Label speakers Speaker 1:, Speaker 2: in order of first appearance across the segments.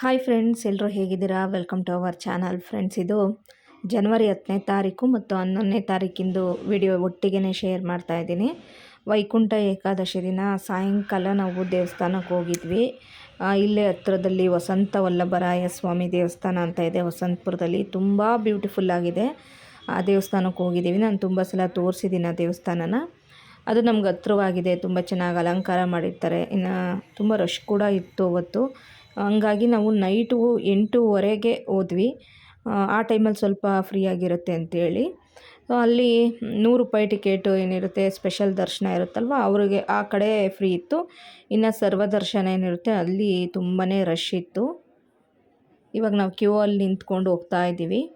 Speaker 1: Hi friends ಎಲ್ಲರೂ ಹೇಗಿದ್ದೀರಾ? Welcome to our channel friends ಇದು ಜನವರಿ ಹತ್ತನೇ ತಾರೀಕು ಮತ್ತು ಹನ್ನೊಂದನೇ ತಾರೀಕಿಂದು ವಿಡಿಯೋ ಒಟ್ಟಿಗೆ ಶೇರ್ ಮಾಡ್ತಾ ಇದ್ದೀನಿ. ವೈಕುಂಠ ಏಕಾದಶಿ ದಿನ, ಸಾಯಂಕಾಲ ನಾವು ದೇವಸ್ಥಾನಕ್ಕೆ ಹೋಗಿದ್ವಿ. ಇಲ್ಲೇ ಹತ್ರದಲ್ಲಿ ವಸಂತ ವಲ್ಲಭರಾಯ ಸ್ವಾಮಿ ದೇವಸ್ಥಾನ ಅಂತ ಇದೆ. ವಸಂತಪುರದಲ್ಲಿ ತುಂಬ ಬ್ಯೂಟಿಫುಲ್ ಆಗಿದೆ. ಆ, ದೇವಸ್ಥಾನಕ್ಕೆ ಹೋಗಿದ್ದೀವಿ. ನಾನು ತುಂಬ ಸಲ ತೋರಿಸಿದ್ದೀನಿ ಆ ದೇವಸ್ಥಾನನ. ಅದು ನಮ್ಗೆ ಹತ್ರವಾಗಿದೆ. ತುಂಬ ಚೆನ್ನಾಗಿ ಅಲಂಕಾರ ಮಾಡಿರ್ತಾರೆ. ಇನ್ನು ತುಂಬ ರಶ್ ಕೂಡ ಇತ್ತು ಅವತ್ತು. ಹಂಗಾಗಿ ನಾವು ನೈಟು ಎಂಟೂವರೆಗೆ ಹೋದ್ವಿ. ಆ, ಟೈಮಲ್ಲಿ ಸ್ವಲ್ಪ ಫ್ರೀ ಆಗಿರುತ್ತೆ ಅಂತೇಳಿ. ಸೊ ಅಲ್ಲಿ ನೂರು ರೂಪಾಯಿ ಟಿಕೆಟು ಏನಿರುತ್ತೆ ಸ್ಪೆಷಲ್ ದರ್ಶನ ಇರುತ್ತಲ್ವ ಅವರಿಗೆ ಆ ಕಡೆ ಫ್ರೀ ಇತ್ತು. ಇನ್ನು ಸರ್ವ ದರ್ಶನ ಏನಿರುತ್ತೆ ಅಲ್ಲಿ ತುಂಬಾ ರಶ್ ಇತ್ತು. ಇವಾಗ ನಾವು ಕ್ಯೂ ಅಲ್ಲಿ ನಿಂತ್ಕೊಂಡು ಹೋಗ್ತಾ ಇದ್ದೀವಿ.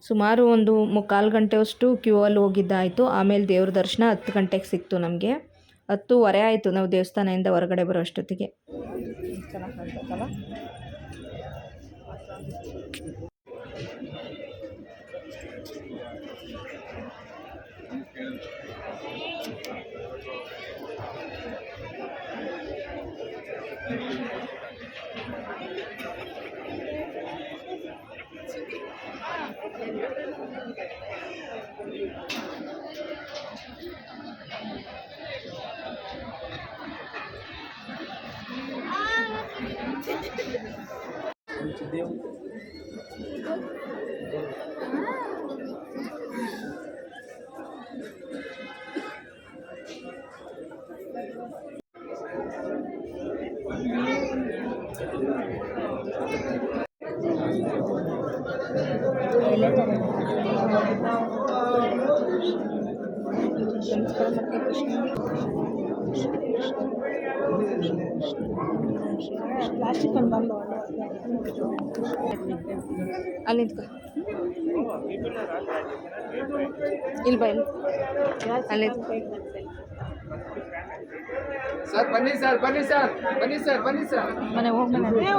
Speaker 1: ಸುಮಾರು ಒಂದು ಮುಕ್ಕಾಲು ಗಂಟೆಯಷ್ಟು ಕ್ಯೂ ಅಲ್ಲಿ ಹೋಗಿದ್ದಾಯಿತು. ಆಮೇಲೆ ದೇವ್ರ ದರ್ಶನ ಹತ್ತು ಗಂಟೆಗೆ ಸಿಕ್ತು ನಮಗೆ. ಹತ್ತುವರೆ ಆಯಿತು ನಾವು ದೇವಸ್ಥಾನದಿಂದ ಹೊರಗಡೆ ಬರೋ ಅಷ್ಟೊತ್ತಿಗೆ.
Speaker 2: ಪ್ಲಾಸ್ಟಿಕ್ ಒಂದು ಬಂದು
Speaker 1: ಅಲ್ಲಿ ನಿಂತ್ಕೊ ಇಲ್ಲಿ ಬಾ ಇಲ್ಲಿ ಅಲ್ಲಿ
Speaker 3: ಸರ್ ಬನ್ನಿ ಸರ್ ಬನ್ನಿ ಸರ್ ಬನ್ನಿ ಸರ್ ಬನ್ನಿ ಸರ್.
Speaker 2: ಮನೆ ಹೋಗ್ಮನೆ
Speaker 3: ಬನ್ನಿ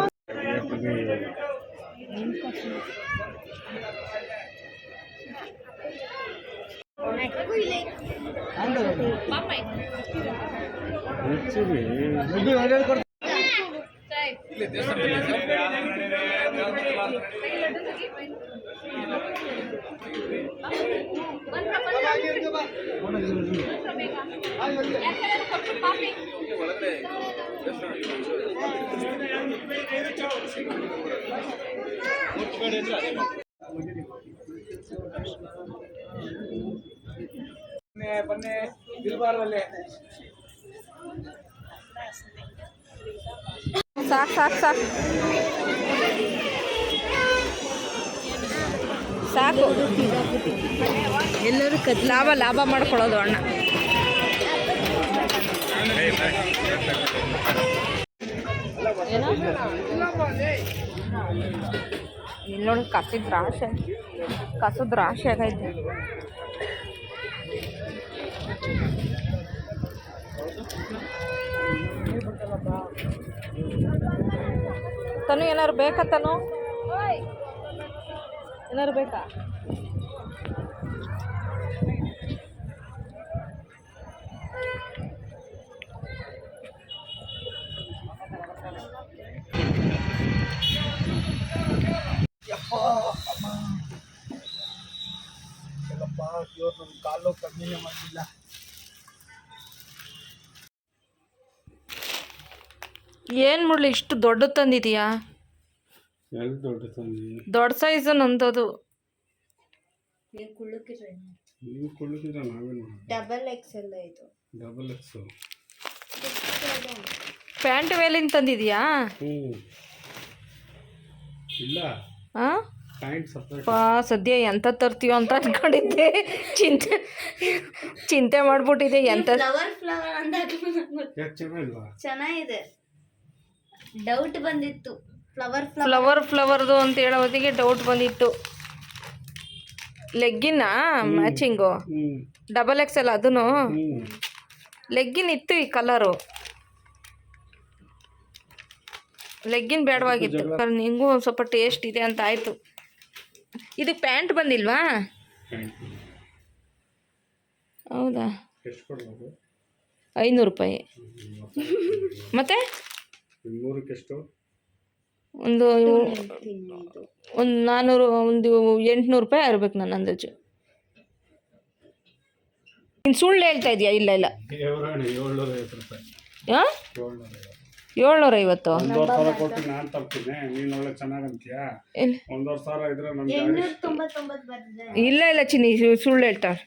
Speaker 3: ಬನ್ನಿ ಬಿಲ್ಬಾರ್ದಲ್ಲಿ
Speaker 1: ಸಾಕು ಸಾಕು ಸಾಕು. ಸಾಕು. ಎಲ್ಲರೂ ಲಾಭ ಲಾಭ ಮಾಡ್ಕೊಳ್ಳೋದು ಅಣ್ಣ. ಇಲ್ಲಿ ನೋಡಿ ಕಸಿದ ರಾಶಿ ಕಸದ ರಾಶಿ ಆಗೈತೆ. ತನು ಏನಾರು ಬೇಕಾ ತನು? ಏನಾರು ಬೇಕಾ?
Speaker 3: ಎಲ್ಲಪ್ಪ ಇವ್ರು ನನ್ನ ಕಾಲು ಕಮ್ಮಿನೇ ಮಾಡಿಲ್ಲ
Speaker 1: ಏನು ಮಾಡಲಿ ಇಷ್ಟು ದೊಡ್ಡ ತಂದಿದೀಯಾ?
Speaker 4: ಎಲ್ಲಿ ದೊಡ್ಡ ತಂದಿ?
Speaker 1: ದೊಡ್ಡ ಸೈಜ್ ನಂದದು.
Speaker 4: ನೀವು ಕೊಳ್ಳಿದ್ರೆ ನಾವೇನು
Speaker 2: ಡಬಲ್ ಎಕ್ಸೆಲ್ ಇದು.
Speaker 4: ಡಬಲ್ ಎಕ್ಸ್
Speaker 1: ಪ್ಯಾಂಟ್ ವೇಲಿಂದ ತಂದಿದೀಯಾ?
Speaker 4: ಹ್ಞೂ ಇಲ್ಲ.
Speaker 1: ಹಾಂ
Speaker 4: ಪ್ಯಾಂಟ್
Speaker 1: ಪಾ ಸದ್ಯ ಎಂತ ತರ್ತೀಯೋ ಅಂತ ಅನ್ಕೊಂಡಿದ್ದೆ. ಚಿಂತೆ ಚಿಂತೆ ಮಾಡ್ಬಿಟ್ಟಿದೆ ಎಂತ.
Speaker 2: ಫ್ಲವರ್ ಫ್ಲವರ್
Speaker 4: ಚೆನ್ನಾಗಿಲ್ವಾ
Speaker 2: ಚೆನ್ನಾಗಿದೆ. ಡೌಟ್ ಬಂದಿತ್ತು. ಫ್ಲವರ್ ಫ್ಲವರ್
Speaker 1: ಫ್ಲವರ್ ಫ್ಲವರ್ದು ಅಂತ ಹೇಳೋ ಹೊತ್ತಿಗೆ ಡೌಟ್ ಬಂದಿತ್ತು. ಲೆಗ್ಗಿನ ಮ್ಯಾಚಿಂಗು ಡಬಲ್ ಎಕ್ಸ್ ಎಲ್ ಅದೂ ಲೆಗ್ಗಿನ್ ಇತ್ತು ಈ ಕಲರು ಲೆಗ್ಗಿನ್ ಬೇಡವಾಗಿತ್ತು ನಿಂಗೂ ಒಂದು ಸ್ವಲ್ಪ ಟೇಸ್ಟ್ ಇದೆ ಅಂತ ಆಯಿತು. ಇದಕ್ಕೆ ಪ್ಯಾಂಟ್ ಬಂದಿಲ್ವಾ? ಹೌದಾ? ಐನೂರು ರೂಪಾಯಿ. ಮತ್ತೆ? ಒಂದು ಒಂದು ನಾನ್ನೂರು ಒಂದು ಎಂಟುನೂರು ರೂಪಾಯಿ ಇರ್ಬೇಕು ನನ್ನ ಅಂದಾಜು. ನೀನು ಸುಳ್ಳು ಹೇಳ್ತಾ ಇದೆಯಾ? ಇಲ್ಲ ಇಲ್ಲ.
Speaker 4: ದೇವರಾಣಿ ಏಳ್ನೂರ ಐವತ್ತು ರೂಪಾಯಿ
Speaker 1: ಹಾಂ
Speaker 4: ಏಳ್ನೂರ ಐವತ್ತು
Speaker 1: ಏಳ್ನೂರ ಐವತ್ತು
Speaker 4: ಒಂದೂವರೆ ಸಾವಿರ ಕೊಟ್ಟು ನಾನು ತರ್ತೀನಿ ನೀನು ಒಳ್ಳೆ ಒಂದೂವರೆ ಸಾವಿರ ಇದ್ರೆ
Speaker 1: ಇಲ್ಲ ಇಲ್ಲ ಚಿನ್ನಿ ಸು- ಸುಳ್ಳು ಹೇಳ್ತಾಳೆ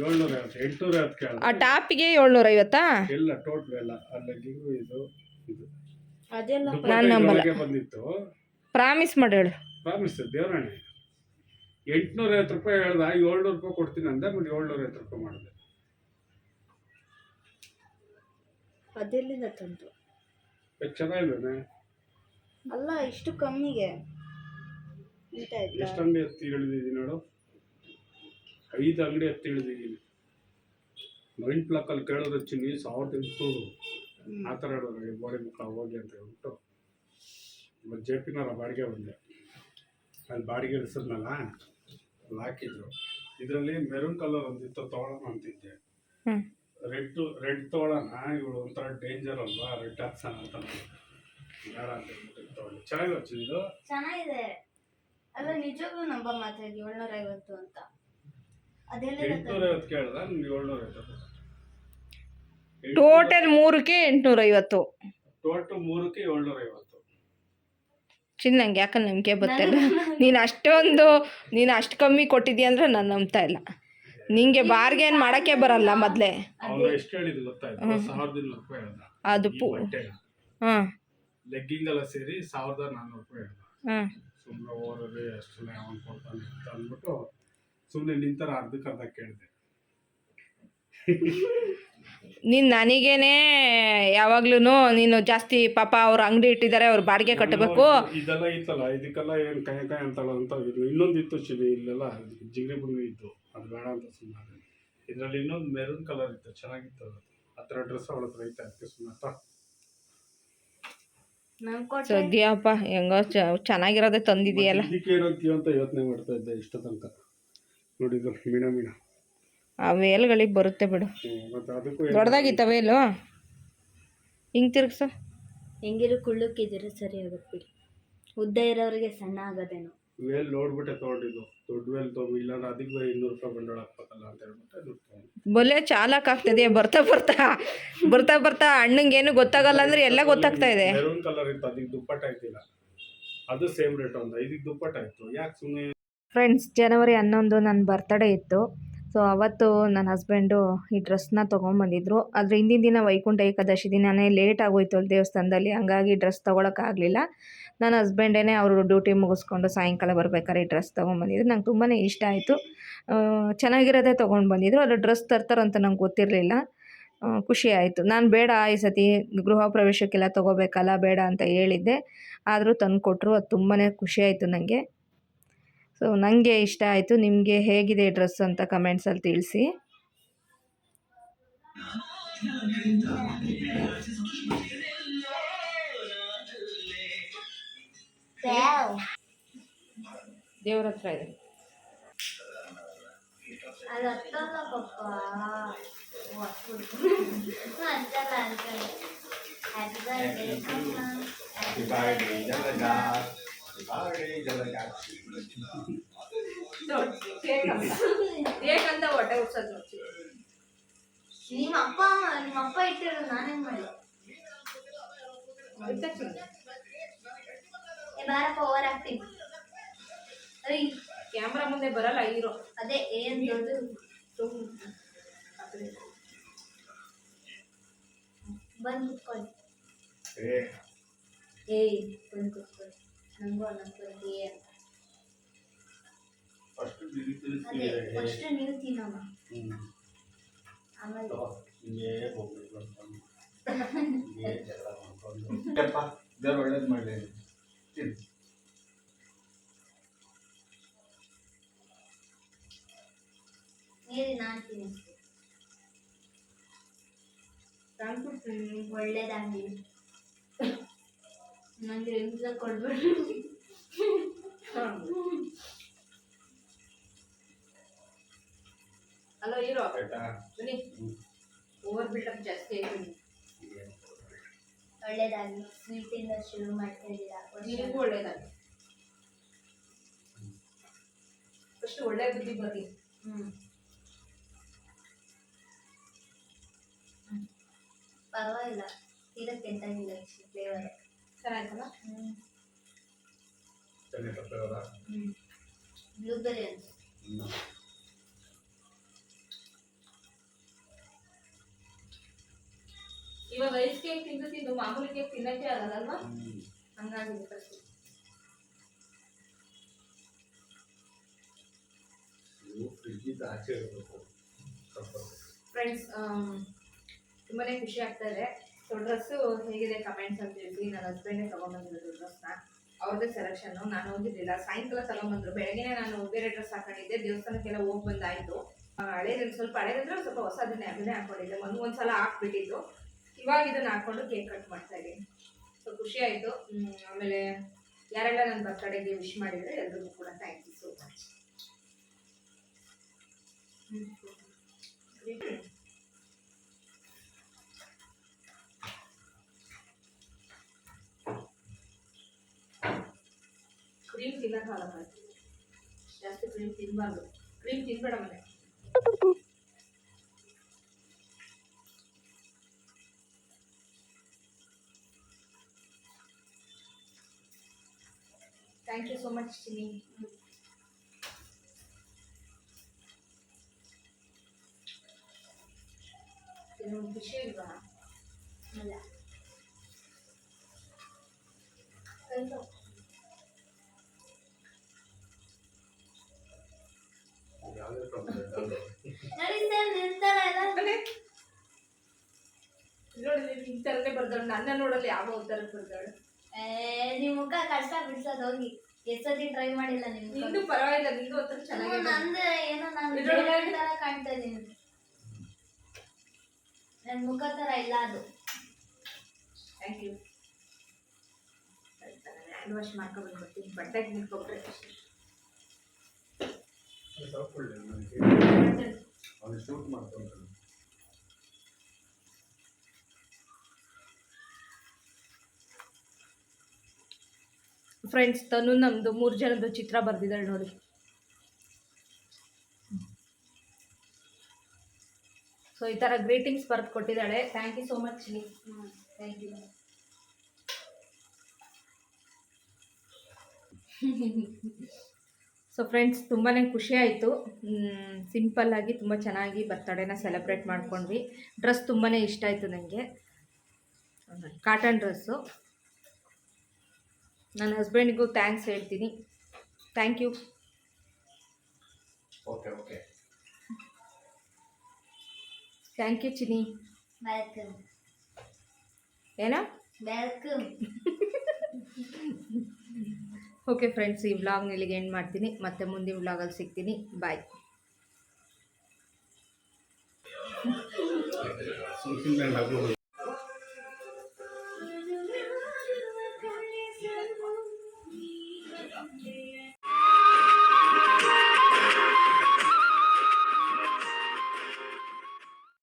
Speaker 4: ಏಳ್ನೂರ ಐವತ್ತು ಎಂಟುನೂರ ಐವತ್ತು ಕೇಳ
Speaker 1: ಆ ಟಾಪಿಗೆ ಏಳ್ನೂರ ಐವತ್ತಾ
Speaker 4: ಇಲ್ಲ ಟೋಟಲ್ ಎಲ್ಲ. ಅಲ್ಲಿಗೂ ಇದು ಇದು
Speaker 2: ಅದೆಲ್ಲ
Speaker 1: ನಾನ್ ನಂಬಲ್ಲ.
Speaker 4: ಬಂದಿತ್ತು.
Speaker 1: ಪ್ರಾಮಿಸ್ ಮಾಡಿ ಹೇಳು.
Speaker 4: ಪ್ರಾಮಿಸ್ ದೇವರಾಣಿ. ಎಂಟುನೂರ ಐವತ್ತು ರೂಪಾಯಿ ಹೇಳ್ದ ಏಳ್ನೂರು ರೂಪಾಯಿ ಕೊಡ್ತೀನಿ ಅಂದ ಮತ್ತೆ ಏಳ್ನೂರ ಐವತ್ತು ರೂಪಾಯಿ ಮಾಡಿದೆ.
Speaker 2: ಅದೆಲ್ಲಿಂದ ತಂತು
Speaker 4: ಎಷ್ಟು ಚೆನ್ನಾಗಿದ್ದಾನೆ
Speaker 2: ಅಲ್ಲ ಇಷ್ಟು ಕಮ್ಮಿಗೆ.
Speaker 4: ಎಷ್ಟು ಅಂಗಡಿ ಹತ್ತಿ ಇಳಿದಿದ್ದೀನಿ ನೋಡು? ಐದು ಅಂಗಡಿ ಹತ್ತಿ ಇಳಿದಿದ್ದೀನಿ ಮೈಂಡ್ ಪ್ಲಾಕಲ್ಲಿ ಕೇಳೋದು ಚಿನ್ನಿ ಸಾವಿರದ ಎಂಟುನೂರು. ಆ ಥರ ಗೋಡೆ ಮುಖ ಹೋಗಿ ಅಂತ ಹೇಳ್ಬಿಟ್ಟು. ಇವತ್ತು ಜೆ ಪಿನವ್ರ ಬಾಡಿಗೆ ಬಂದೆ. ಅಲ್ಲಿ ಬಾಡಿಗೆ ಇಳಿಸಿದ್ನಲ್ಲ ಅಲ್ಲಿ ಹಾಕಿದ್ರು ಇದರಲ್ಲಿ ಮೆರೂನ್ ಕಲರ್ ಒಂದಿತ್ತು ತೊಗೊಳೋಣ ಅಂತಿದ್ದೆ. ರೆಡ್ ರೆಡ್ ತೊಗೊಳ್ಳೋಣ ಇವಳು ಒಂಥರ ಡೇಂಜರ್ ಅಲ್ವಾ? ರೆಡ್ ಹಾಕ್ಸೋಣ ಅಂತ ಬೇಡ ಅಂತ ಹೇಳ್ಬಿಟ್ಟು ಇದು
Speaker 2: ಚೆನ್ನಾಗಿದೆ. ಅಲ್ಲ ನಿಜವಾಗ್ಲೂ ನಂಬ ಮಾತ್ರ ಇದು ಏಳ್ನೂರ ಐವತ್ತು ಅಂತ.
Speaker 4: ಎಂಟುನೂರ ಐವತ್ತು ಕೇಳ್ದ? ನಿಮ್ಗೆ ಏಳ್ನೂರ ಐವತ್ತು
Speaker 1: ಟೋಟಲ್ ಮೂರಕ್ಕೆ ಎಂಟುನೂರ ಐವತ್ತು.
Speaker 4: ಟೋಟಲ್ ಮೂರಕ್ಕೆ ಏಳ್ನೂರ ಐವತ್ತು.
Speaker 1: ಚಿನ್ನ ನಂಗೆ ಯಾಕಂದ್ರೆ ನಂಬಿಕೆ ಬರ್ತಾಯಿಲ್ಲ ನೀನು ಅಷ್ಟೊಂದು ನೀನು ಅಷ್ಟು ಕಮ್ಮಿ ಕೊಟ್ಟಿದ್ದೀಯ ಅಂದ್ರೆ ನಾನು ನಂಬ್ತಾ ಇಲ್ಲ. ನಿಂಗೆ ಬಾರ್ಗೇನ್ ಮಾಡಕ್ಕೆ ಬರಲ್ಲ ಮೊದಲೇ?
Speaker 4: ಅವನು ಎಷ್ಟು ಹೇಳಿದ್ರು ಗೊತ್ತಾಯ್ತು? ಸಾವಿರದ ಇನ್ನೂರು ರೂಪಾಯಿ ಹೇಳ್ದ.
Speaker 1: ಅದು ಪು
Speaker 4: ಬಟ್ಟೆ.
Speaker 1: ಹಾಂ
Speaker 4: ಲೆಗ್ಗಿಂಗ್ ಎಲ್ಲ ಸೇರಿ ಸಾವಿರದ ನಾನ್ನೂರು ರೂಪಾಯಿ ಹೇಳ್ದ.
Speaker 1: ಹಾಂ
Speaker 4: ಸುಮ್ಮನೆ ಓದೋದೇ ಅಷ್ಟೆಲ್ಲ ಅವನು ಕೊಡ್ತಾನೆ ಅಂತ ಅಂದ್ಬಿಟ್ಟು ಸುಮ್ಮನೆ ನಿಂತರ ಅರ್ಧಕ್ಕೆ ಅರ್ಧ ಕೇಳಿದೆ.
Speaker 1: ನೀನು ನನಗೇನೆ ಯಾವಾಗ್ಲೂ ನೀನು ಜಾಸ್ತಿ ಪಾಪ ಅವ್ರ ಅಂಗಡಿ ಇಟ್ಟಿದ್ದಾರೆ ಅವ್ರು ಬಾಡಿಗೆ ಕಟ್ಟಬೇಕು.
Speaker 4: ಇದೆಲ್ಲ ಇತ್ತಲ್ಲ ಇದಕ್ಕೆಲ್ಲ ಏನು ಕೈ ಕೈ ಅಂತಲ್ಲ ಅಂತ ಇದು ಇನ್ನೊಂದು ಇತ್ತು ಚಿನಿ ಇಲ್ಲೆಲ್ಲ ಜಿಗ್ರಿ ಬುಂಗಿ ಇತ್ತು. ಅದು ಬೇಡ ಅಂತ ಸುಮ್ಮನೆ ಇದರಲ್ಲಿ ಇನ್ನೊಂದು ಮೆರೂನ್ ಕಲರ್ ಇತ್ತು ಚೆನ್ನಾಗಿತ್ತು ಅದು. ಆ ಥರ ಡ್ರೆಸ್ ಅವಳ ಹತ್ರ ಐತೆ ಅದಕ್ಕೆ ಸುಮ್ಮನೆ
Speaker 1: ಸದ್ಯಪ್ಪ ಹೆಂಗೋ ಚ ಚೆನ್ನಾಗಿರೋದೇ ತಂದಿದೆಯಲ್ಲ.
Speaker 4: ಇದಕ್ಕೆ ಏನಂತೀವಿ ಅಂತ ಯೋಚನೆ ಮಾಡ್ತಾ ಇದ್ದೆ ಇಷ್ಟ ತನಕ ನೋಡಿದ್ರು ಮೀಣ ಮೀಣ
Speaker 1: ಆ ವೇಲ್ಗಳಿಗೆ ಬರುತ್ತೆ ಬಿಡು.
Speaker 4: ಹ್ಮ್, ಮತ್ತೆ ಅದಕ್ಕೂ
Speaker 1: ದೊಡ್ಡದಾಗಿತ್ತ ವೇಲು ಹಿಂಗೆ ತಿರ್ಗ್ಸ.
Speaker 2: ಹೆಂಗಿರು ಕುಳ್ಳಕ್ಕಿದ್ರೆ ಸರಿ ಆಗುತ್ತೆ ಬಿಡಿ. ಉದ್ದ ಇರೋರಿಗೆ ಸಣ್ಣ ಆಗೋದೇನೋ.
Speaker 4: ವೇಲ್ ನೋಡ್ಬಿಟ್ಟೆ ತಗೊಂಡಿದ್ದು. ದೊಡ್ಡ ವೇಲ್ ತಗೊಂಡು ಇಲ್ಲಾಂದ್ರೆ ಅದಕ್ಕೆ ಬೇರೆ ಇನ್ನೂರು ರೂಪಾಯಿ ಬಂಡವಾಳ ಹಾಕ್ಬೇಕಲ್ಲ ಅಂತ ಹೇಳ್ಬಿಟ್ಟು
Speaker 1: ಬೊಲೆ ಚಾಲಕ್ ಆಗ್ತದೆ ಬರ್ತಾ ಬರ್ತಾ. ಬರ್ತಾ ಬರ್ತಾ ಅಣ್ಣಂಗೇನು ಗೊತ್ತಾಗಲ್ಲ ಅಂದ್ರೆ ಎಲ್ಲ ಗೊತ್ತಾಗ್ತಾ ಇದೆ.
Speaker 4: ಮೆರೂನ್ ಕಲರ್ ಇತ್ತು ಅದಕ್ಕೆ ದುಪ್ಪಟ್ಟ ಆಯ್ತಿಲ್ಲ ಅದು ಸೇಮ್ ರೇಟ್ ಒಂದು ಇದಕ್ಕೆ ದುಪ್ಪಟ್ಟ ಇತ್ತು ಯಾಕೆ ಸುಮ್ಮನೆ
Speaker 1: ಫ್ರೆಂಡ್ಸ್ ಜನವರಿ ಹನ್ನೊಂದು ನನ್ನ ಬರ್ತಡೇ ಇತ್ತು. ಸೊ ಅವತ್ತು ನನ್ನ ಹಸ್ಬೆಂಡು ಈ ಡ್ರೆಸ್ನ ತೊಗೊಂಬಂದಿದ್ರು ಆದರೆ ಹಿಂದಿನ ದಿನ ವೈಕುಂಠ ಏಕಾದಶಿ ದಿನನೇ ಲೇಟ್ ಆಗೋಯ್ತು ಅಲ್ಲಿ ದೇವಸ್ಥಾನದಲ್ಲಿ. ಹಂಗಾಗಿ ಡ್ರೆಸ್ ತೊಗೊಳಕ್ಕಾಗಲಿಲ್ಲ ನನ್ನ ಹಸ್ಬೆಂಡೇ ಅವರು ಡ್ಯೂಟಿ ಮುಗಿಸ್ಕೊಂಡು ಸಾಯಂಕಾಲ ಬರ್ಬೇಕಾದ್ರೆ ಈ ಡ್ರೆಸ್ ತೊಗೊಂಬಂದಿದ್ರು ನಂಗೆ ತುಂಬಾ ಇಷ್ಟ ಆಯಿತು. ಚೆನ್ನಾಗಿರೋದೇ ತೊಗೊಂಡು ಬಂದಿದ್ರು. ಅದು ಡ್ರೆಸ್ ತರ್ತಾರಂತ ನಂಗೆ ಗೊತ್ತಿರಲಿಲ್ಲ. ಖುಷಿ ಆಯಿತು. ನಾನು ಬೇಡ ಈ ಸತಿ ಗೃಹ ಪ್ರವೇಶಕ್ಕೆಲ್ಲ ತೊಗೋಬೇಕಲ್ಲ, ಬೇಡ ಅಂತ ಹೇಳಿದ್ದೆ. ಆದರೂ ತಂದು ಕೊಟ್ಟರು ಅದು ತುಂಬಾ ಖುಷಿ ಆಯಿತು ನನಗೆ ಸೊ ನನಗೆ ಇಷ್ಟ ಆಯಿತು ನಿಮಗೆ ಹೇಗಿದೆ ಡ್ರೆಸ್ ಅಂತ ಕಮೆಂಟ್ಸಲ್ಲಿ ತಿಳಿಸಿ ದೇವ್ರ ಹತ್ರ ಇದೆ.
Speaker 2: Happy birthday, ಅಮ್ಮ. Happy birthday, ಅಮ್ಮ.
Speaker 1: ಬೇಕಂತ ಹೊಟ್ಟೆ ಉಡ್ಸೋದು
Speaker 2: ನಿಮ್ಮ ಅಪ್ಪ ಅಮ್ಮ ನಿಮ್ಮ ಅಪ್ಪ ಇಟ್ಟಿರೋದು ನಾನೇನ್ ಮಾಡಿ ಏ ಬಾರಪ್ಪ ಓವರ್ ಆಗ್ತೀನಿ ಅಯ್ಯ.
Speaker 1: ಕ್ಯಾಮ್ರಾ ಮುಂದೆ ಬರಲ್ಲ ಹೀರೋ.
Speaker 2: ಅದೇ ಏನ್ ದೊಡ್ಡ ಬಂದ್ ಕುತ್ಕೊಳ್ಳಿ. ಏಯ್ ಬಂದ್ ಕುತ್ಕೊಳ್ಳಿ. ನಂಗೂ ಅನ್ನಿಸ್ಕೊಳ್ಳಿ ಅಂತ
Speaker 4: ಫಸ್ಟ್
Speaker 2: ಅದೇ ಫಸ್ಟ್ ನೀವು ತಿನ್ನಮ್ಮ ಆಮೇಲೆ
Speaker 3: ದೇವ್ರು
Speaker 1: ಹಲೋ ಇರೋ.
Speaker 3: ಆಯ್ತಾ?
Speaker 1: ಬನ್ನಿ. ಓವರ್ ಬಿಲ್ಡಪ್ ಜಾಸ್ತಿ ಆಯ್ತು.
Speaker 2: ಒಳ್ಳೇದಾಗಿ ಸ್ವೀಟಿಂದ ಶುರು ಮಾಡ್ತಾ ನಿಮಗೂ ವರ್ಷ.
Speaker 1: ನಿನಗೂ ಒಳ್ಳೇದಾಗಿ ಫಸ್ಟ್ ಒಳ್ಳೆ ಬುದ್ಧಿ ಬರಲಿ.
Speaker 2: ಹ್ಮ್. ಪರವಾಗಿಲ್ಲ. ಎಂತ ಇಲ್ಲ ಫ್ಲೇವರ್
Speaker 1: ಚೆನ್ನಾಯ್ತಲ್ಲ
Speaker 2: ಹ್ಮ್.
Speaker 4: ಚೆನ್ನಾಗಿ ತಪ್ಪೇವಲ್ಲ
Speaker 2: ಹ್ಮ್. ಬ್ಲೂಬೆರಿ ಅಂತ
Speaker 1: ಇವಾಗ ಐಸ್ ಕೇಕ್ ತಿಂದು ತಿಂದು ಮಾಮೂಲಿ ಕೇಕ್ ತಿನ್ನಕ್ಕೆ ಆಗಲ್ಲಲ್ವಾ
Speaker 4: ಹಂಗಾಗಿ
Speaker 1: ಫ್ರೆಂಡ್ಸ್ ತುಂಬಾ ಖುಷಿ ಆಗ್ತಾ ಇದೆ. ಸೊ ಡ್ರೆಸ್ಸು ಹೇಗಿದೆ ಕಮೆಂಟ್ಸ್ ಅಂತ ಹೇಳಿ ನನ್ನ ಹಸ್ಬೆಂಡೇ ತಗೊಂಡ್ಬಂದಿರೋದು ಡ್ರೆಸ್ನ ಅವ್ರದ್ದೇ ಸೆಲೆಕ್ಷನ್ನು ನಾನು ಹೋಗಿದ್ದಿಲ್ಲ ಸಾಯಂಕಾಲ ತಗೊಂಡ್ಬಂದ್ರು. ಬೆಳಗ್ಗೆನೆ ನಾನು ಬೇರೆ ಡ್ರೆಸ್ ಹಾಕೊಂಡಿದ್ದೆ. ದೇವಸ್ಥಾನಕ್ಕೆಲ್ಲ ಹೋಗಿ ಬಂದಾಯಿತು. ಹಳೇದ್ರೆ ಸ್ವಲ್ಪ ಹಳೇದಂದ್ರೆ ಸ್ವಲ್ಪ ಹೊಸದನ್ನೇ ಅದನ್ನೇ ಹಾಕೊಂಡಿದ್ದೆ. ಒಂದು ಒಂದ್ಸಲ ಹಾಕ್ಬಿಟ್ಟಿದ್ದು. ಇವಾಗ ಇದನ್ನ ಹಾಕೊಂಡು ಕೇಕ್ ಕಟ್ ಮಾಡ್ತಾ ಇದ್ದೀನಿ. ಸೊ ಖುಷಿ ಆಯಿತು. ಆಮೇಲೆ ಯಾರೆಲ್ಲ ನನ್ನ ಬರ್ತಡೇಗೆ ವಿಶ್ ಮಾಡಿದರೆ ಎಲ್ರಿಗೂ ಕೂಡ thank you so much cream ತಿನ್ನಕ್ಕಾಗಲ್ಲ. ಜಾಸ್ತಿ ಕ್ರೀಮ್ ತಿನ್ನಬಾರ್ದು ಕ್ರೀಮ್ ತಿನ್ಬೇಡ ಮನೆ. Thank you so much Chini ಇದು ಖುಷಿ ಇಲ್ವಾ
Speaker 2: ಅಲ್ಲ
Speaker 4: ಯಾವುದೇ ಪ್ರಾಬ್ಲಮ್
Speaker 2: ನೋಡಿ ಸರ್ ನಿಲ್ತಾಳೆ ಅಲ್ಲ
Speaker 1: ನೋಡಿ ನೀನು ಈ ಥರನೇ ಬರ್ದವಳು ನನ್ನ ನೋಡಲ್ಲಿ ಯಾವ ಥರ ಬರ್ದವಳು
Speaker 2: ಏ, ನಿಮ್ ಮುಖ ಕಷ್ಟ ಬಿಡ್ಸೋದು ಹೋಗಿ. ಎಷ್ಟೊತ್ತಿ ಟ್ರೈ ಮಾಡಿಲ್ಲ ನಿಮ್ಗೆ ಮುಖ.
Speaker 1: ನಿಂದು ಪರವಾಗಿಲ್ಲ ನಿಂದು ಒಂಥರ ಚೆನ್ನಾಗಿ
Speaker 2: ನಂದು ಏನೋ ನಾನು
Speaker 1: ಇದ್ರೊಳಗೆ-
Speaker 2: ಬೇರೆ ತರ ಕಾಣ್ತಾ ಇದೀನಿ ನನ್ ಮುಖ ತರ ಇಲ್ಲ ಅದು.
Speaker 1: ಥ್ಯಾಂಕ್ ಯು ಹ್ಯಾಂಡ್ ವಾಶ್ ಮಾಡ್ಕೊಂಡು ಬರ್ತೀನಿ ಬಟ್ಟೆಗೆ ನಿಂತ್ಕೊಬಿಟ್ರೆ
Speaker 4: ಶೂಟ್ ಮಾಡ್ಕೊಂತಾನೆ
Speaker 1: ಫ್ರೆಂಡ್ಸ್ ತನು ನಮ್ಮದು ಮೂರು ಜನದ್ದು ಚಿತ್ರ ಬರೆದಿದ್ದಾಳೆ ನೋಡಿ. ಸೊ ಈ ಥರ ಗ್ರೀಟಿಂಗ್ಸ್ ಬರೆದು ಕೊಟ್ಟಿದ್ದಾಳೆ. Thank you so much
Speaker 2: thank you
Speaker 1: so friends ತುಂಬಾ ಖುಷಿ ಆಯಿತು. ಸಿಂಪಲ್ಲಾಗಿ ತುಂಬ ಚೆನ್ನಾಗಿ ಬರ್ತಡೇನ ಸೆಲೆಬ್ರೇಟ್ ಮಾಡ್ಕೊಂಡ್ವಿ. ಡ್ರೆಸ್ ತುಂಬಾ ಇಷ್ಟ ಆಯಿತು ನನಗೆ ಕಾಟನ್ ಡ್ರೆಸ್ಸು ನನ್ನ ಹಸ್ಬೆಂಡ್ಗೂ ಥ್ಯಾಂಕ್ಸ್ ಹೇಳ್ತೀನಿ. Thank you
Speaker 4: okay okay
Speaker 1: thank you Chini
Speaker 2: welcome
Speaker 1: ಏನೋ?
Speaker 2: ವೆಲ್ಕಮ್
Speaker 1: ಓಕೆ ಫ್ರೆಂಡ್ಸ್ ಈ ವ್ಲಾಗ್ನ ಇಲ್ಲಿಗೆ ಎಂಡ್ ಮಾಡ್ತೀನಿ. ಮತ್ತೆ ಮುಂದಿನ ವ್ಲಾಗಲ್ಲಿ ಸಿಗ್ತೀನಿ. ಬಾಯ್